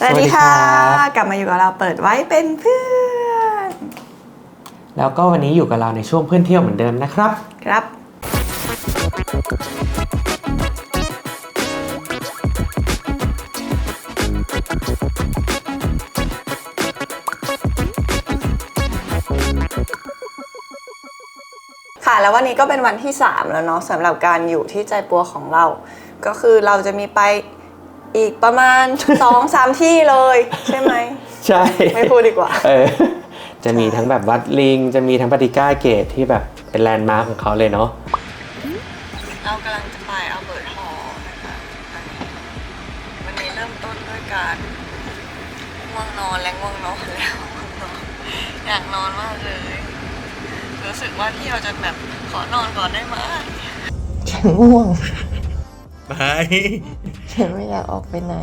สวัสดีค่ะสวัสดีครับกลับมาอยู่กับเราเปิดไว้เป็นเพื่อน แล้วก็วันนี้อยู่กับเราในช่วงเพื่อนเที่ยวเหมือนเดิมนะครับ ครับ ค่ะแล้ววันนี้ก็เป็นวันที่ 3 แล้วเนาะสำหรับการอยู่ที่ใจปัวของเรา ก็คือเราจะมีไป อีกประมาณ 2-3ที่เลย ใช่ไหม ใช่ไม่พูดดีกว่า เออจะมีทั้งแบบวัดลิง จะมีทั้งปฏิก้าเกตที่แบบเป็นแลนด์มาร์คของเขาเลยเนาะเรากำลังจะไปอัลเบิร์ตฮอลล์นะคะวันนี้เริ่มต้นด้วยการง่วงนอนและง่วงนอนแล้วง่วงนอนอยากนอนมากเลย รู้สึกว่าที่เราจะแบบขอนอนก่อนได้ไหมฉันง่วง ไป ฉันไม่อยากออกไปไหน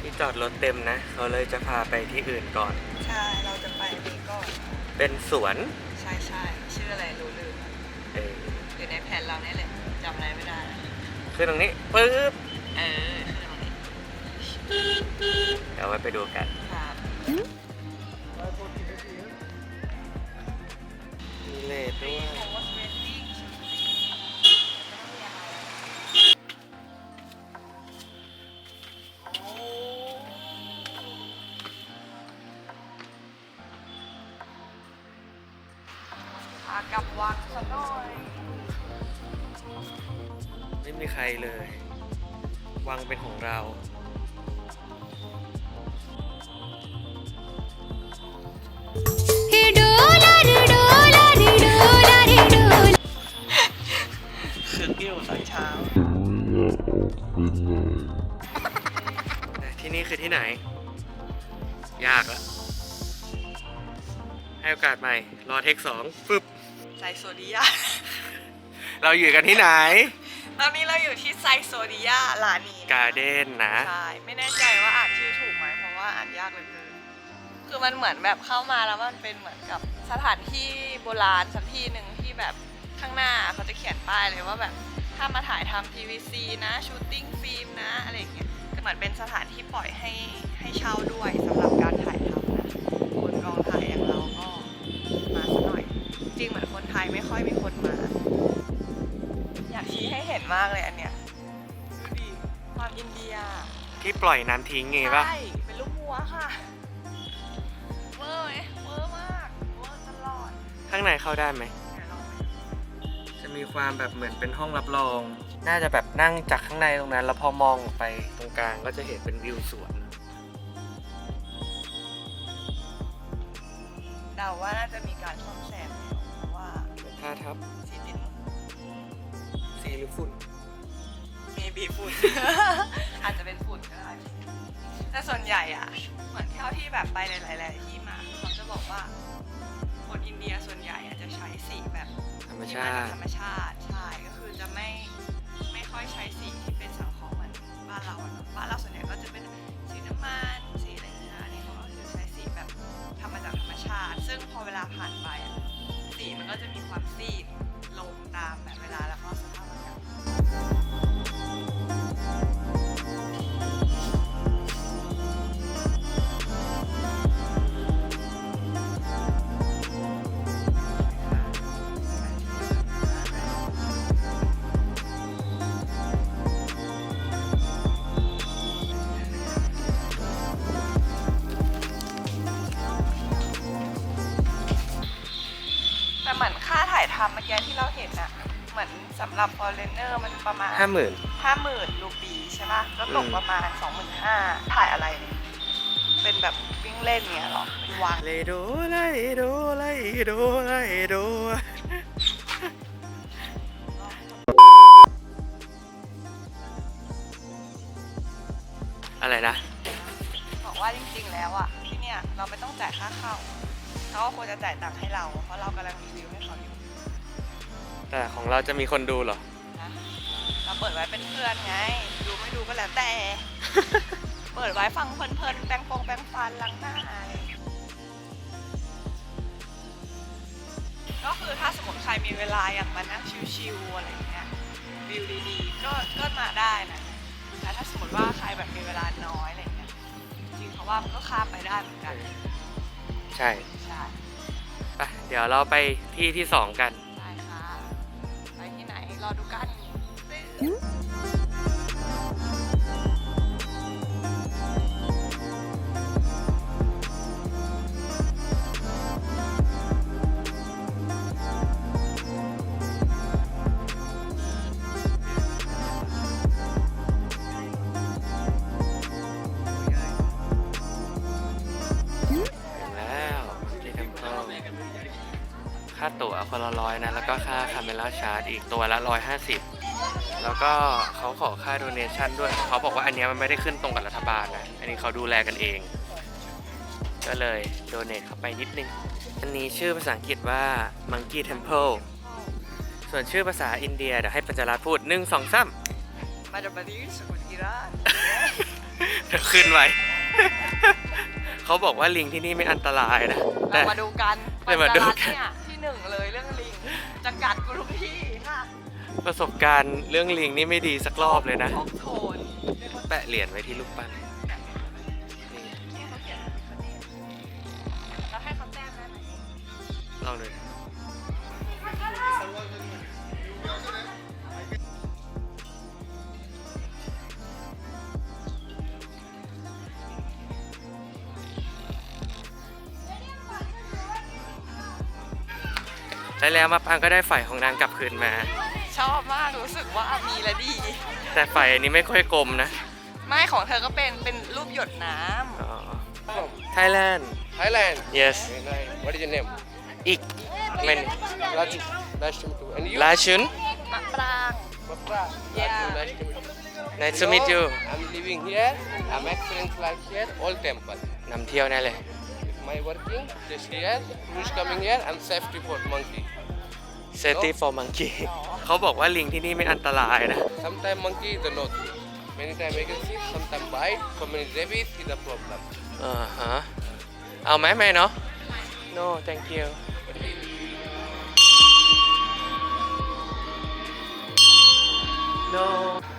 ที่จอดรถเต็มนะ เขาเลยจะพาไปที่อื่นก่อน ใช่ เราจะไปนี่ก่อนเป็นสวน ใช่ใช่ชื่ออะไรรู้ลืมเอออยู่ในแผนเราเนี่ยแหละจำอะไรไม่ได้ขึ้นตรงนี้ปึ๊บเออคือตรงนี้เดี๋ยวไว้ไปดูกัน ครับ มีเลดด้วยพากับวัดสักหน่อย ไม่มีใครเลย วังเป็นของเรา คือที่ไหน ยากละให้โอกาสใหม่ รอเทคสองปึ๊บไซโซดิยาเราอยู่กันที่ไหน ตอนนี้เราอยู่ที่ไซโซดิยาลานีนะคะการ์เด้นนะ ใช่ไม่แน่ใจว่าอ่านชื่อถูกไหมเพราะว่าอ่านยากเหลยเกินคือมันเหมือนแบบเข้ามาแล้วมันเป็นเหมือนกับสถานที่โบราณสักที่หนึ่งที่แบบข้างหน้าเขาจะเขียนป้ายเลยว่าแบบถ้ามาถ่ายทำ PVC นะ ชูตติ้งฟิล์มนะ อะไรอย่างเงี้ยก็ เหมือนเป็นสถานที่ปล่อยให้ให้เช่าด้วยสำหรับการถ่ายทำนะคนกองถ่ายอย่างเราก็มาสักหน่อย จริงเหมือนคนไทยไม่ค่อยมีคนมา อยากชี้ให้เห็นมากเลยอันเนี้ยดูดิความอินเดียที่ปล่อยน้ำทิ้งไงปะใช่เป็นลูกวัวค่ะเวอร์ไหมเวอร์มากเวอร์ตลอดข้างในเข้าได้ไหม เดี๋ยวลองไป จะมีความแบบเหมือนเป็นห้องรับรอง น่าจะแบบ นั่งจากข้างในตรงนั้น แล้วพอมองออกไปตรงกลางก็จะเห็นเป็นวิวสวนเดาว่าน่าจะมีการซ่อมแซมแล้วเพราะว่าท่าทับสีติดสีหรือฝุ่นมีบีฝุ่น อาจจะเป็นฝุ่นก็ได้แต่ส่วนใหญ่อะเหมือนเท่าที่แบบไปหลาย ๆ ที่มาเขาจะบอกว่าคนอินเดียส่วนใหญ่อะจะใช้สีแบบธรรมที่ชามาจากติธรรมชาติ บ้านเราส่วนใหญ่ก็จะเป็นสีน้ำมันสีอะไรอย่างเงี้ยอันนี้เขาก็คือใช้สีแบบทำมาจากธรรมชาติ ซึ่งพอเวลาผ่านไปอะสีมันก็จะมีความซีดลงตามแบบเวลาแล้วก็สภา อนสำหรับ foreigner มันประมาณห้าหมื่นห้าหมื่นรูปีใช่ปะก็ตกอืมประมาณสองหมื่นห้าถ่ายอะไรเนี่ยเป็นแบบวิ่งเล่นเงี้ยเหรอเป็นวังเลโดไลโดไลโดไลโดอะไรนะ บอกว่าจริงๆแล้วอะที่เนี่ยเราไม่ต้องจ่ายค่าเข้าเขาก็ควรจะจ่ายตังค์ให้เรา เพราะเรากำลังรีวิวให้เขาอยู่ แต่ของเราจะมีคนดูเหรอ นะเราเปิดไว้เป็นเพื่อนไง ดูไม่ดูก็แล้วแต่ เปิดไว้ฟังเพลินๆแปรงฟงแปรงฟันล้างหน้าอะไรอย่างเงี้ยก็ก็คือถ้าสมมติใครมีเวลาอยากมานั่งชิวๆอะไรอย่างเงี้ยวิวดีๆก็ก็มาได้นะแต่ถ้าสมมติว่าใครแบบมีเวลาน้อยอะไรอย่างเงี้ยจริงๆเพราะว่ามันก็ข้ามไปได้เหมือนกันใช่ใช่ ไปเดี๋ยวเราไปที่ที่สองกัน รอดูกัน ชาร์จอีกตัวละร้อยห้าสิบแล้วก็เขาขอค่าโดเนชั่นด้วย เขาบอกว่าอันเนี้ยมันไม่ได้ขึ้นตรงกับรัฐบาลนะ อันนี้เขาดูแลกันเอง ก็เลยโดเนทเข้าไปนิดนึง อันนี้ชื่อภาษาอังกฤษว่า Monkey Temple ส่วนชื่อภาษาอินเดียเดี๋ยวให้ปัญจรัตน์พูดหนึ่งสองสามมาจากบาลีสกุลอิรานเดี๋ยวขึ้นไว้เขาบอกว่าลิงที่นี่ไม่อันตรายนะแต่เรามาดูกันเดี๋ยวมาดูกันปัญจรัตน์เนี่ยที่หนึ่งเลยเรื่องลิงจะกัดกูทุกที่ค่ะ ประสบการณ์เรื่องลิงนี่ไม่ดีสักรอบเลยนะพกโทนแปะเหรียญไว้ที่รูปปั้นนี่นี่เขาเขียนคะแนนแล้วให้เขาแต้มได้ไหมลองดูได้แล้วมาปังก็ได้ไฟของนางกลับคืนมา ชอบมากรู้สึกว่ามีและดี แต่ไฟอันนี้ไม่ค่อยกลมนะไม่ของเธอก็เป็นเป็นรูปหยดน้อ๋อ Thailand Thailand. yes Very nice. What is your name? อีกมัน Raju. Nice to meet you. And you? ลาชุนำมะปราง Bapra. Yeah. Raju, nice to meet you. nice to meet you I'm living here. I'm experienced like here, all temple. นำเที่ยวแน่เลย My working just here. Who's coming here? I'm safety for monkey. Safety for monkey เขาบอกว่าลิงที่นี่ไม่อันตรายนะ Sometimes monkey is the no thing. Many times I can see, sometimes bite, so many rabies is a problem. อ่าฮะเอาไหมไม่เนาะ no thank you no น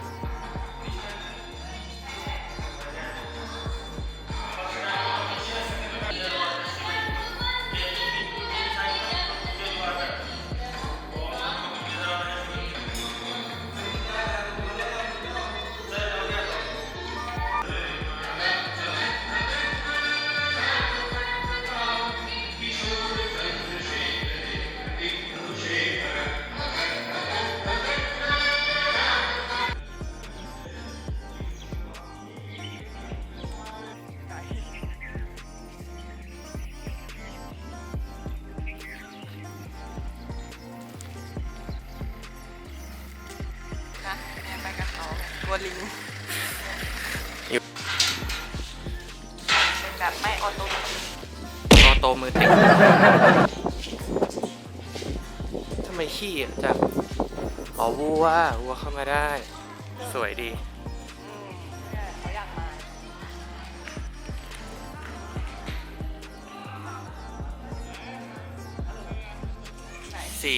สี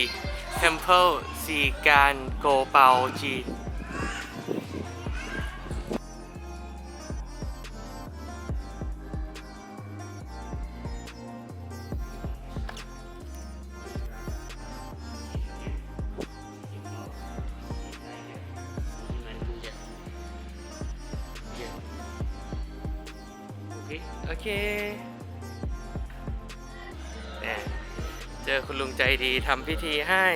Temple สีการโกเปาจี ทำพิธีให้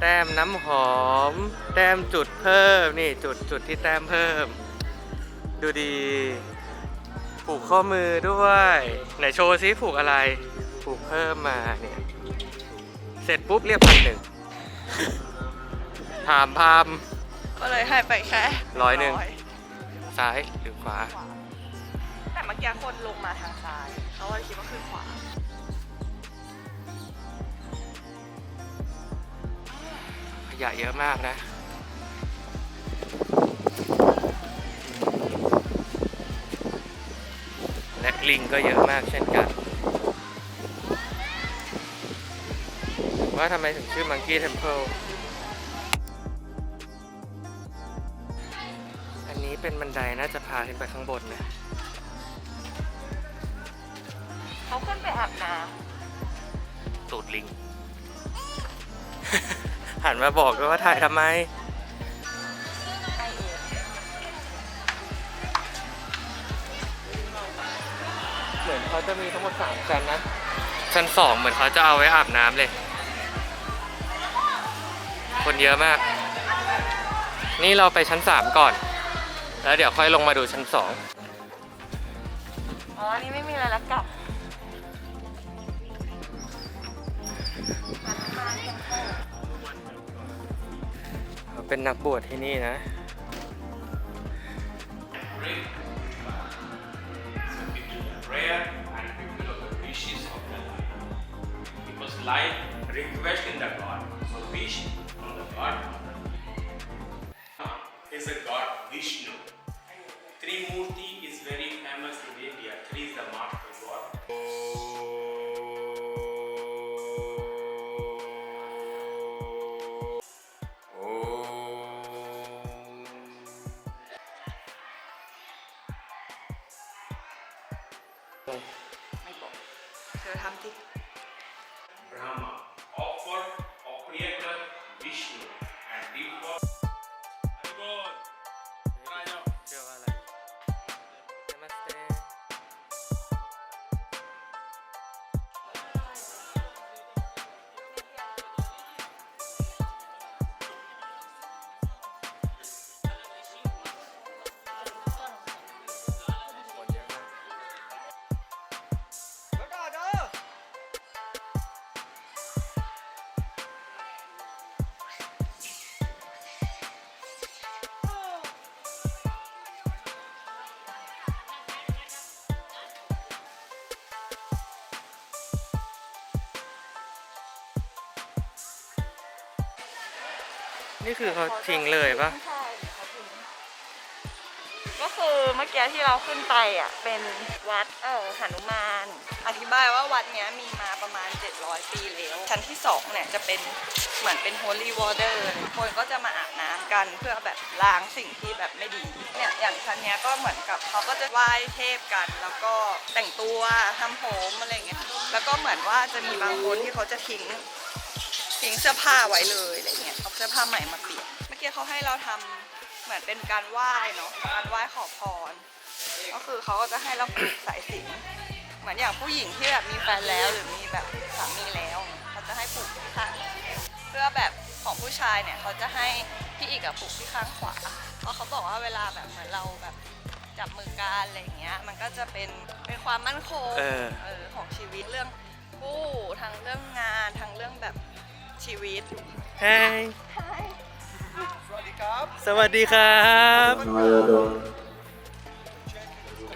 แต้มน้ำหอม แต้มจุดเพิ่มนี่จุดจุดที่แต้มเพิ่ม ดูดี ผูกข้อมือด้วยไหนโชว์ซิผูกอะไร ผูกเพิ่มมาเนี่ยเสร็จปุ๊บเรียกพันหนึ่งถามพามก็เลยให้ไปแค่ร้อยหนึ่ง ซ้ายหรือขวาขวาแต่เมื่อกี้คนลงมาทางซ้าย เขาว่าคิดว่าคือขวา ยะเยอะมากนะ และลิงก็เยอะมากเช่นกัน ว่าทำไมถึงชื่อ Monkey Temple อันนี้เป็นบันไดน่าจะพาขึ้นไปข้างบนนะเขาขึ้นไปอาบน้ตูดลิง หันมาบอกด้วยว่าถ่ายทำไมำไอเองเหมือนเขาจะมีทั้งหมดสามชั้นนะ ชั้นสองเหมือนเขาจะเอาไว้อาบน้ำเลย คนเยอะมาก นี่เราไปชั้นสามก่อน แล้วเดี๋ยวค่อยลงมาดูชั้นสอง อ๋ออันนี้ไม่มีอะไรแล้วกลับ เขาเป็นนักบวชที่นี่นะ prayer and fulfill of the wishes of the life. Because life request in the God. So wish from the God. Is a God Vishnu. Trimurti เนี่คือเขาทิ้งเลยปะใช่เขาทิ้งก็คือเมื่อกี้ที่เราขึ้นไปอะเป็นวัดเออหนุมาน อธิบายว่าวัดเนี้ยมีมาประมาณ 700 ปีแล้ว ชั้นที่2เนี่ยจะเป็นเหมือนเป็น holy water คนก็จะมาอาบน้ำกันเพื่อแบบล้างสิ่งที่แบบไม่ดีเนี่ยอย่างชั้นเนี้ยก็เหมือนกับเขาก็จะไหว้เทพกัน แล้วก็แต่งตัวทำผมอะไรเงี้ยแล้วก็เหมือนว่าจะมีบางคนที่เขาจะทิ้ง ทิ้งเสื้อผ้าไว้เลยอะไรเงี้ยเอาเสื้อผ้าใหม่มาเปลี่ยนเมื่อกี้เขาให้เราทำเหมือนเป็นการไหว้เนาะการไหว้ขอพร ก็คือเขาก็จะให้เราผูกสายสิญจนเหมือนอย่างผู้หญิงที่แบบมีแฟนแล้วหรือมีแบบสามีแล้วเขาจะให้ผูกที่ข้างเพื่อแบบของผู้ชายเนี่ยเขาจะให้พี่อีกอะผูกที่ข้างขวาเพราะเขาบอกว่าเวลาแบบเหมือนเราแบบจับมือกันอะไรอย่างเงี้ยมันก็จะเป็นเป็นความมั่นคงเออเออของชีวิตเรื่อง ชีวิตเฮ้ยสวัสดีครับสวัสดีครับ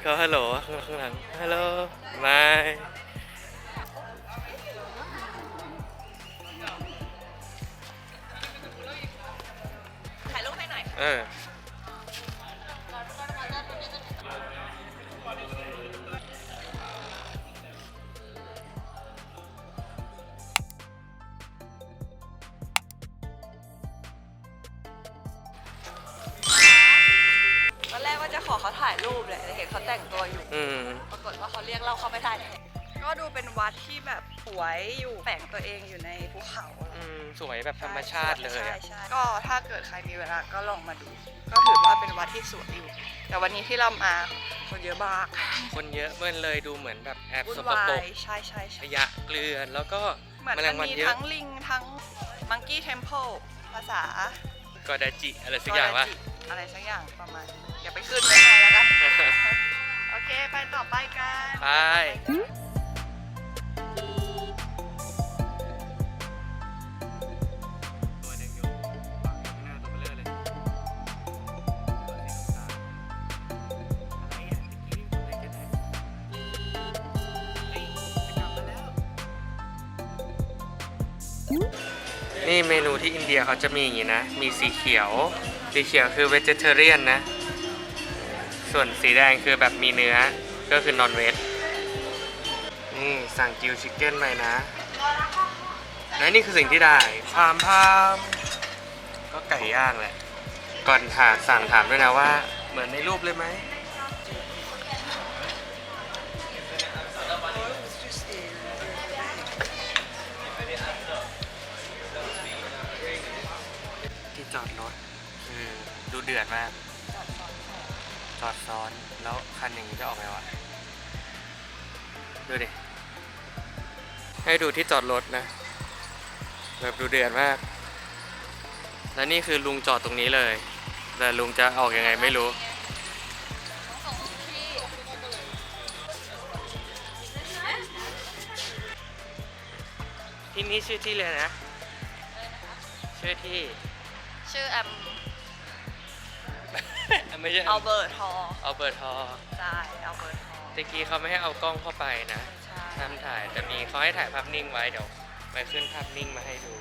เขาฮัลโหลข้างข้างหลังฮัลโหลบายถ่ายรูปให้หน่อย เออ อนแรกว่าจะขอเขาถ่ายรูปเลยแต่เห็นเขาแต่งตัวอยู่ อืม ปรากฏว่าเขาเรียกเราเข้าไปถ่ายแทนก็ดูเป็นวัดที่แบบสวยอยู่แฝงตัวเองอยู่ในภูเขาอืม สวยแบบธรรมชาติเลยใช่อะใช่ก็ถ้าเกิดใครมีเวลาก็ลองมาดู ก็ถือว่าเป็นวัดที่สวยอยู่ แต่วันนี้ที่เรามาคนเยอะมากคนเยอะเมื่อเลยดูเหมือนแบบแอบวุ่นสกวาปรกยใช่ใช่ขใช่ยะเกลือนแล้วก็เหมือนแมลมังนวันมีเยอะ ทั้งลิงทั้งมังกี้เทมเพลภาษา กอดาจิอะไรสักอย่างวะกจิอะไรสักอย่างประมาณนี้อย่าไปขึ้นไปให้แล้วกัน โอเค ไปต่อไปกัน ไป นี่เมนูที่อินเดียเขาจะมีอย่างนี้นะ มีสีเขียว สีเขียวคือ vegetarian นะ ส่วนสีแดงคือแบบมีเนื้อ ก็คือ non veg นี่สั่งกิวชิคเก้นไปนะและนี่คือสิ่งที่ได้พามพามก็ไก่ย่างแหละ ก่อนถามสั่งถามด้วยนะว่า เหมือนในรูปเลยไหม ดูเดือดมากจอดซ้อนแล้วคันอย่างนี้จะออกไงวะดูดิ ให้ดูที่จอดรถนะ แบบดูเดือดมาก แล้วนี่คือลุงจอดตรงนี้เลย แต่ลุงจะออกยังไงไม่รู้ที่นี่ชื่อที่เลยนะ ชื่อที่ ชื่อแอม ไม่ใช่อัลเบิร์ตฮอลเอาเบิร์ตฮอใช่อัลเบิร์ตฮอลตะกี้เขาไม่ให้เอากล้องเข้าไปนะใช่ห้ามถ่ายแต่มีเขาให้ถ่ายภาพนิ่งไว้เดี๋ยวไปขึ้นภาพนิ่งมาให้ดู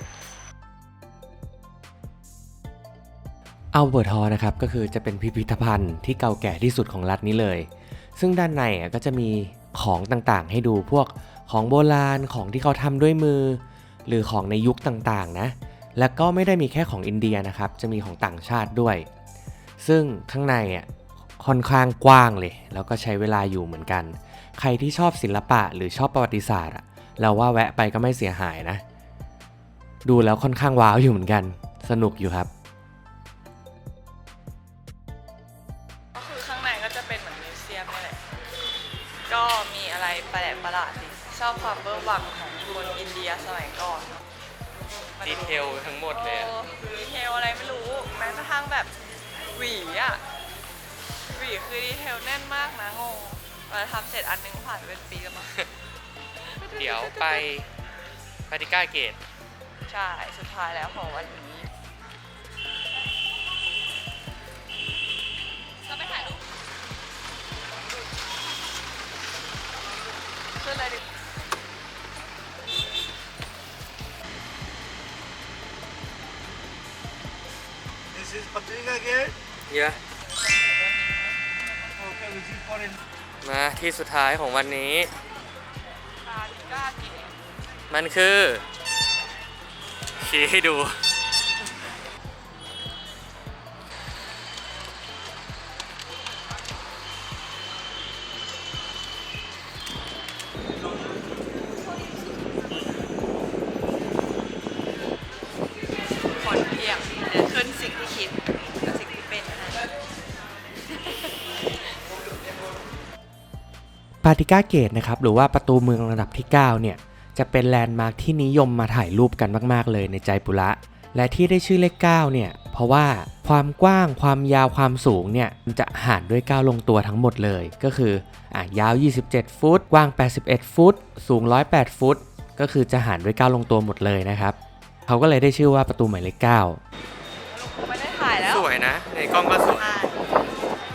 อัลเบิร์ตฮอลล์นะครับก็คือจะเป็นพิพิธภัณฑ์ที่เก่าแก่ที่สุดของรัฐนี้เลย ซึ่งด้านในอะก็จะมีของต่างๆ ให้ดูพวกของโบราณของที่เขาทำด้วยมือ หรือของในยุคต่างๆนะ แล้วก็ไม่ได้มีแค่ของอินเดียนะครับ จะมีของต่างชาติด้วย ซึ่งข้างในอะค่อนข้างกว้างเลย แล้วก็ใช้เวลาอยู่เหมือนกัน ใครที่ชอบศิลปะหรือชอบประวัติศาสตร์อะเราว่าแวะไปก็ไม่เสียหายนะ ดูแล้วค่อนข้างว้าวอยู่เหมือนกัน สนุกอยู่ครับก็คือข้างในก็จะเป็นเหมือนมิวเซียมนี่แหละก็มีอะไรแปลกประหลาดดิชอบความเบอร์วังของคนอินเดียสมัยก่อนมันดีเทลทั้งหมดเลยอะออดีเทลอะไรไม่รู้ แม้กระทั่งแบบ หวีอะหวีคือดีเทลแน่นมากนะงงเราทำเสร็จอันหนึงผ่านไปเป็นปีแล้วมั้งเดี๋ยวไปปาติก้าเกต ใช่ สุดท้ายแล้วของวันนี้เราไปถ่ายรูปขึ้นเลยดิ This is Patrika Gate. เยอะ มาที่สุดท้ายของวันนี้ มันคือ ชี้ให้ดู ปาติก้าเกตนะครับหรือว่าประตูเมืองระดับที่ 9 เนี่ย จะเป็นแลนด์มาร์คที่นิยมมาถ่ายรูปกันมาก ๆ เลยในใจปุระ และที่ได้ชื่อเลข 9 เนี่ย เพราะว่าความกว้างความยาวความสูงเนี่ยมันจะหารด้วย 9 ลงตัวทั้งหมดเลย ก็คืออะยาว 27 ฟุต กว้าง 81 ฟุต สูง 108 ฟุต ก็คือจะหารด้วย 9 ลงตัวหมดเลยนะครับเขาก็เลยได้ชื่อว่าประตูหมายเลข 9 ไม่ได้ถ่ายแล้วสวยนะ ในกล้องก็สวยอ่า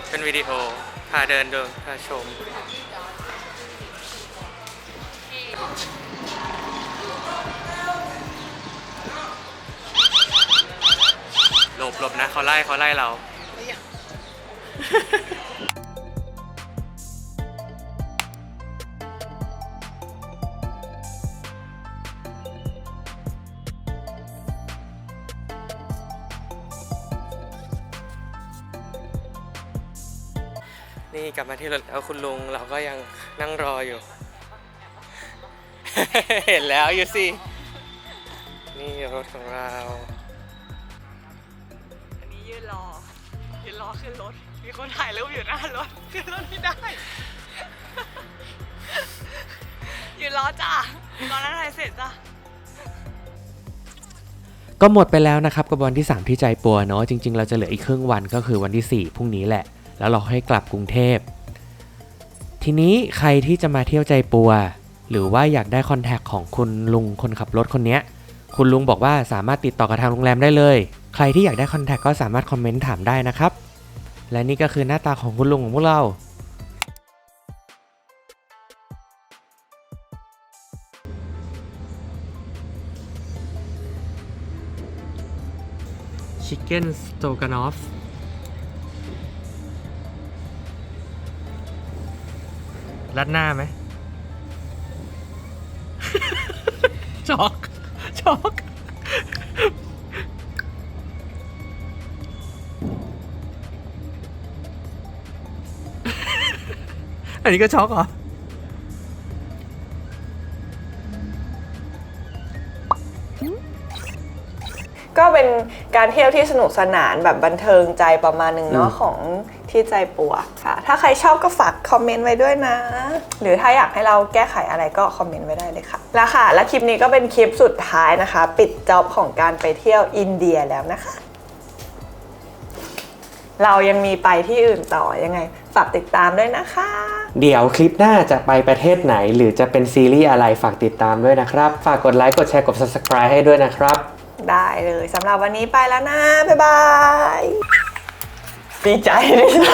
เป็นวิดีโอพาเดินเดินพาชม หลบหลบนะเขาไล่เขาไล่เรานี่กลับมาที่รถแล้วคุณลุงเราก็ยังนั่งรออยู่ เห็นแล้วอยู่สิ นี่รถของเรา อันนี้ยืนรอ ยืนรอขึ้นรถ มีคนถ่ายรูปอยู่หน้ารถ ขึ้นรถไม่ได้ ยืนรอจ้ะรอแล้วถ่ายเสร็จจ้ะก็หมดไปแล้วนะครับกับวันที่ 3 ที่ใจปัวเนาะจริง ๆ เราจะเหลืออีกครึ่งวันก็คือวันที่ 4 พรุ่งนี้แหละ แล้วเราให้กลับกรุงเทพ ทีนี้ใครที่จะมาเที่ยวใจปัว หรือว่าอยากได้คอนแทคของคุณลุงคนขับรถคนนี้คุณลุงบอกว่าสามารถติดต่อกับทางโรงแรมได้เลย ใครที่อยากได้คอนแทคก็สามารถคอมเมนต์ถามได้นะครับ และนี่ก็คือหน้าตาของคุณลุงของพวกเราชิคเก้นสโตกานอฟรัดหน้าไหม ช็อกช็ช็อกอันนี้ก็ช็อกเหรอก็เป็นการเที่ยวที่สนุกสนานแบบบันเทิงใจประมาณหนึ่งเนาะของ ที่ใจปัวค่ะ ถ้าใครชอบก็ฝากคอมเมนต์ไว้ด้วยนะ หรือถ้าอยากให้เราแก้ไขอะไรก็คอมเมนต์ไว้ได้เลยค่ะ แล้วค่ะ และคลิปนี้ก็เป็นคลิปสุดท้ายนะคะ ปิดจ็อบของการไปเที่ยวอินเดียแล้วนะคะ เรายังมีไปที่อื่นต่อยังไงฝากติดตามด้วยนะคะ เดี๋ยวคลิปหน้าจะไปประเทศไหน หรือจะเป็นซีรีส์อะไรฝากติดตามด้วยนะครับ ฝากกดไลค์กดแชร์กด subscribe ให้ด้วยนะครับ ได้เลยสำหรับวันนี้ไปแล้วนะ บ๊ายบาย ดีใจดีใจ